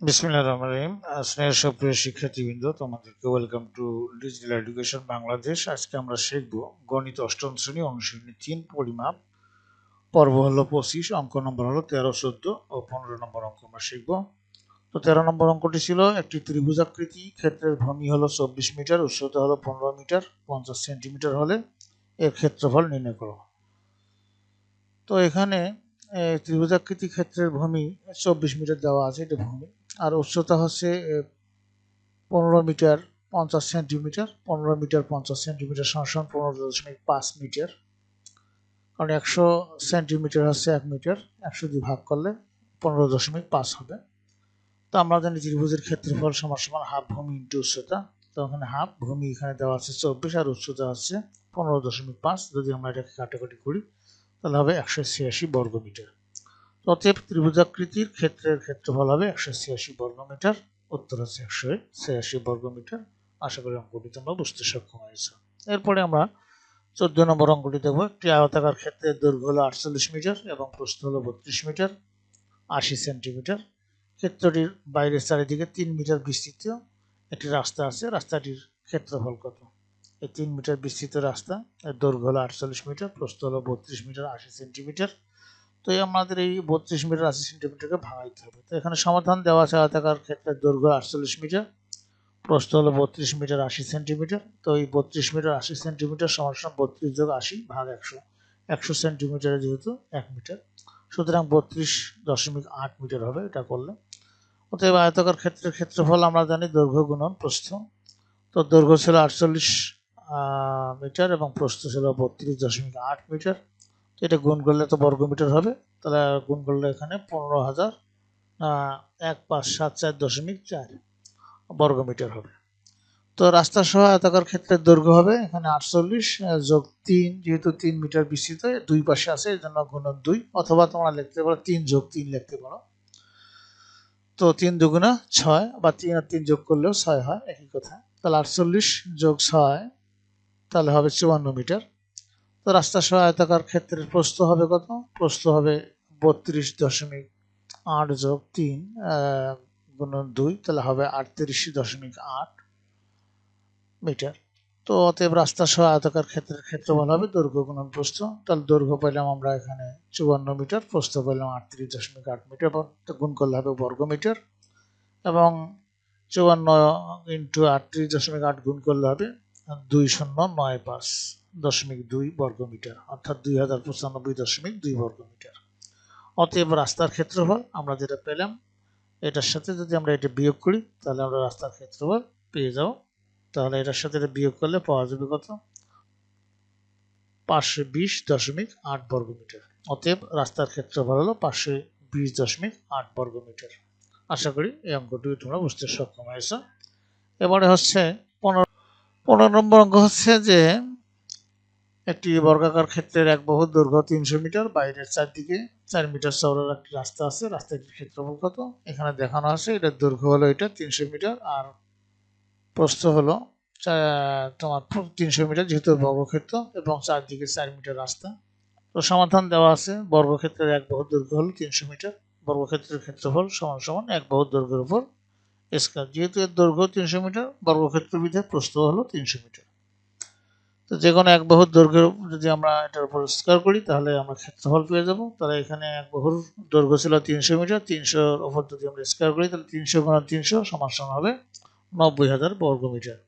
বিসমিল্লাহ রহমান রহিম। স্নেহের সুপ্রিয় শিক্ষার্থীবৃন্দ, তোমাদেরকে welcome to digital education Bangladesh আজকে আমরা শিখব গণিত অষ্টম শ্রেণি অনুশীলনী তিন পরিমাপ। পর্ব হলো পঁচিশ, অঙ্ক নম্বর হলো তেরো, চোদ্দ ও পনেরো নম্বর অঙ্ক আমরা শিখব। তো তেরো নম্বর অঙ্কটি ছিল একটি ত্রিভুজাকৃতি, ক্ষেত্রের ভূমি হলো চব্বিশ মিটার, উচ্চতা হলো পনেরো মিটার, পঞ্চাশ সেন্টিমিটার হলে এর ক্ষেত্রফল নির্ণয় করো। তো এখানে ত্রিভুজাকৃতি ক্ষেত্রের ভূমি চব্বিশ মিটার দেওয়া আছে এটা ভূমি। আর উচ্চতা হচ্ছে পনেরো মিটার পঞ্চাশ সেন্টিমিটার, পনেরো মিটার পঞ্চাশ সেন্টিমিটার সমান পনেরো দশমিক পাঁচ মিটার। কারণ একশো সেন্টিমিটার হচ্ছে এক মিটার, একশো দিয়ে ভাগ করলে পনেরো দশমিক পাঁচ হবে। তো আমরা জানি ত্রিভুজের ক্ষেত্রফল সমান সমান হাফ ভূমি ইন্টু উচ্চতা। তো ওখানে হাফ ভূমি এখানে দেওয়া আছে চব্বিশ, আর উচ্চতা হচ্ছে পনেরো দশমিক পাঁচ। যদি আমরা এটাকে কাটাকাটি করি তাহলে হবে একশো ছিয়াশি বর্গ মিটার অতএব ত্রিভুজাকৃতির ক্ষেত্রের ক্ষেত্রফল হবে একশো ছিয়াশি বর্গ মিটার উত্তর হচ্ছে একশো ছিয়াশি বর্গ মিটার আশা করি অঙ্কটি তোমরা বুঝতে সক্ষম হয়েছ। এরপরে আমরা চোদ্দ নম্বর অঙ্কটি দেখব। একটি আয়তাকার ক্ষেত্রে দৈর্ঘ্য হলো আটচল্লিশ মিটার এবং প্রস্থ হলো বত্রিশ মিটার, আশি সেন্টিমিটার। ক্ষেত্রটির বাইরের চারিদিকে তিন মিটার বিস্তৃত। একটি রাস্তা আছে, রাস্তাটির ক্ষেত্রফল কত? এই তিন মিটার বিস্তৃত রাস্তা। এর দৈর্ঘ্য হলো আটচল্লিশ মিটার, প্রস্থ হলো বত্রিশ মিটার, আশি সেন্টিমিটার। তো এই আমাদের এই বত্রিশ মিটার, আশি সেন্টিমিটারকে ভাঙাইতে হবে। তো এখানে সমাধান দেওয়া আছে আয়তাকার ক্ষেত্রে দৈর্ঘ্য আটচল্লিশ মিটার, প্রস্থ হলো বত্রিশ মিটার, আশি সেন্টিমিটার। তো এই বত্রিশ মিটার, আশি সেন্টিমিটার সমান বত্রিশ যোগ আশি ভাগ একশো। একশো সেন্টিমিটারে যেহেতু এক মিটার। সুতরাং বত্রিশ দশমিক আট মিটার হবে এটা করলে। অতএব আয়তাকার ক্ষেত্রের ক্ষেত্রফল আমরা জানি দৈর্ঘ্য গুণন প্রস্থ। তো দৈর্ঘ্য ছিল আটচল্লিশ মিটার এবং প্রস্থ ছিল বত্রিশ দশমিক আট মিটার। তো এটা গুণ করলে তো বর্গ মিটার হবে। তাহলে গুণ করলে এখানে পনেরো হাজার এক পাঁচ সাত চার দশমিক চার বর্গ মিটার হবে। তো রাস্তা সহ আয়তাকার ক্ষেত্রের দৈর্ঘ্য হবে এখানে আটচল্লিশ যোগ তিন, যেহেতু তিন মিটার বিস্তৃত, দুই পাশে আছে এই জন্য গুণন দুই, অথবা তোমরা লিখতে পারো তিন যোগ তিন লিখতে পারো। তো তিন দুগুণা ছয় বা তিন আর তিন যোগ করলেও ছয় হয়, একই কথা। তাহলে আটচল্লিশ যোগ ছয় তাহলে হবে চুয়ান্ন মিটার। তো রাস্তা সহায়তাকার ক্ষেত্রের প্রস্থ হবে কত? প্রস্থ হবে বত্রিশ দশমিক আট যোগ তিন গুণন দুই, তাহলে হবে আটত্রিশ দশমিক আট মিটার। তো অতএব রাস্তা সহ আয়তাকার ক্ষেত্রের ক্ষেত্রফল হবে দৈর্ঘ্য গুণন প্রস্থ। তাহলে দৈর্ঘ্য পেলাম আমরা এখানে চুয়ান্ন মিটার, প্রস্থ পেলাম আটত্রিশ দশমিক আট মিটার তো গুণ করলে হবে বর্গ মিটার। এবং চুয়ান্ন ইন্টু আটত্রিশ দশমিক আট গুণ করলে হবে দুই শূন্য নয় পাঁচ দশমিক দুই বর্গ মিটার অর্থাৎ দুই হাজার পঁচানব্বই দশমিক দুই বর্গ মিটার অতএব রাস্তার ক্ষেত্রফল আমরা যেটা পেলাম, এটার সাথে যদি আমরা এটা বিয়োগ করি, তাহলে আমরা রাস্তার ক্ষেত্রফল পেয়ে যাব। তাহলে এটার সাথে এটা বিয়োগ করলে পাওয়া যাবে কত? পাঁচশো বিশ দশমিক আট বর্গ মিটার অতএব রাস্তার ক্ষেত্রফল হলো পাঁচশো বিশ দশমিক আট বর্গ মিটার আশা করি এই অঙ্কটি তোমরা বুঝতে সক্ষম হয়েছ। এবারে হচ্ছে পনেরো নম্বর অঙ্ক হচ্ছে যে একটি বর্গাকার ক্ষেত্রের এক বহু দৈর্ঘ্য তিনশো মিটার, বাইরের চারদিকে চার মিটার চওড়ার একটি রাস্তা আছে। রাস্তাটির ক্ষেত্রফল কত? এখানে দেখানো আছে, এটার দৈর্ঘ্য হলো এটা, তিনশো মিটার, আর প্রস্থ হলো তোমার তিনশো মিটার, যেহেতু বর্গক্ষেত্র, এবং চারদিকে চার মিটার রাস্তা। তো সমাধান দেওয়া আছে, বর্গক্ষেত্রের এক বহু দৈর্ঘ্য হলো তিনশো মিটার, বর্গক্ষেত্রের ক্ষেত্রফল সমান সমান এক বহু দৈর্ঘ্যের উপর। স্কয়ার যেহেতু এর দৈর্ঘ্য তিনশো মিটার বর্গক্ষেত্র বিধে প্রস্থ হলো তিনশো মিটার। তো যে কোনো এক বাহুর দৈর্ঘ্য, যদি আমরা এটার উপর স্কোয়ার করি, তাহলে আমরা ক্ষেত্রফল পেয়ে যাব। তাহলে এখানে এক বাহুর দৈর্ঘ্য ছিল তিনশো মিটার, তিনশোর ওপর যদি আমরা স্কোয়ার করি, তাহলে তিনশো গুণ তিনশো সমান হবে নব্বই হাজার বর্গ মিটার।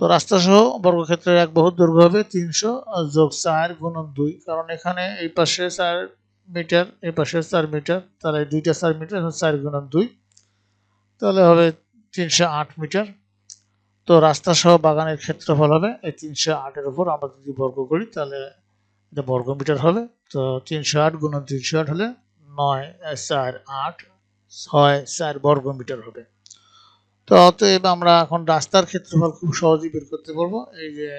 তো রাস্তা সহ বর্গক্ষেত্রের এক বাহুর দৈর্ঘ্য হবে তিনশো যোগ চার গুণন দুই। কারণ এখানে এই পাশে চার মিটার, এই পাশে চার মিটার, তাহলে দুইটা চার মিটার চার গুণন দুই। তাহলে হবে তিনশো আট মিটার। তো রাস্তা সহ বাগানের ক্ষেত্রফল হবে এই তিনশো আটের উপর। আমরা যদি বর্গ করি, তাহলে এটা বর্গ মিটার হবে। তো তিনশো আট গুণ তিনশো আট হলে নয় চার আট, ছয় চার বর্গ মিটার হবে। তো অতএব আমরা এখন রাস্তার ক্ষেত্রফল খুব সহজেই বের করতে পারব। এই যে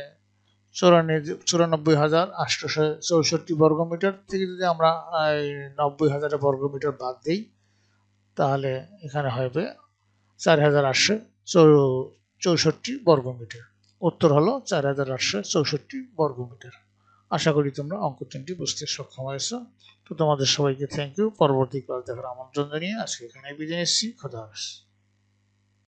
চুরানব্বই হাজার আটশোশো চৌষট্টি বর্গ মিটার থেকে যদি আমরা এই নব্বই হাজার বর্গ মিটার বাদ দিই, তাহলে এখানে হবে চার হাজার আটশো চৌষট্টি বর্গমিটার। উত্তর হলো চার হাজার আটশো চৌষট্টি বর্গমিটার। আশা করি তোমরা অঙ্ক তিনটি বুঝতে সক্ষম হয়েছ। তো তোমাদের সবাইকে থ্যাংক ইউ পরবর্তী ক্লাস দেখার আমন্ত্রণ জানিয়ে আজকে এখানে বিদায় নিচ্ছি। খোদা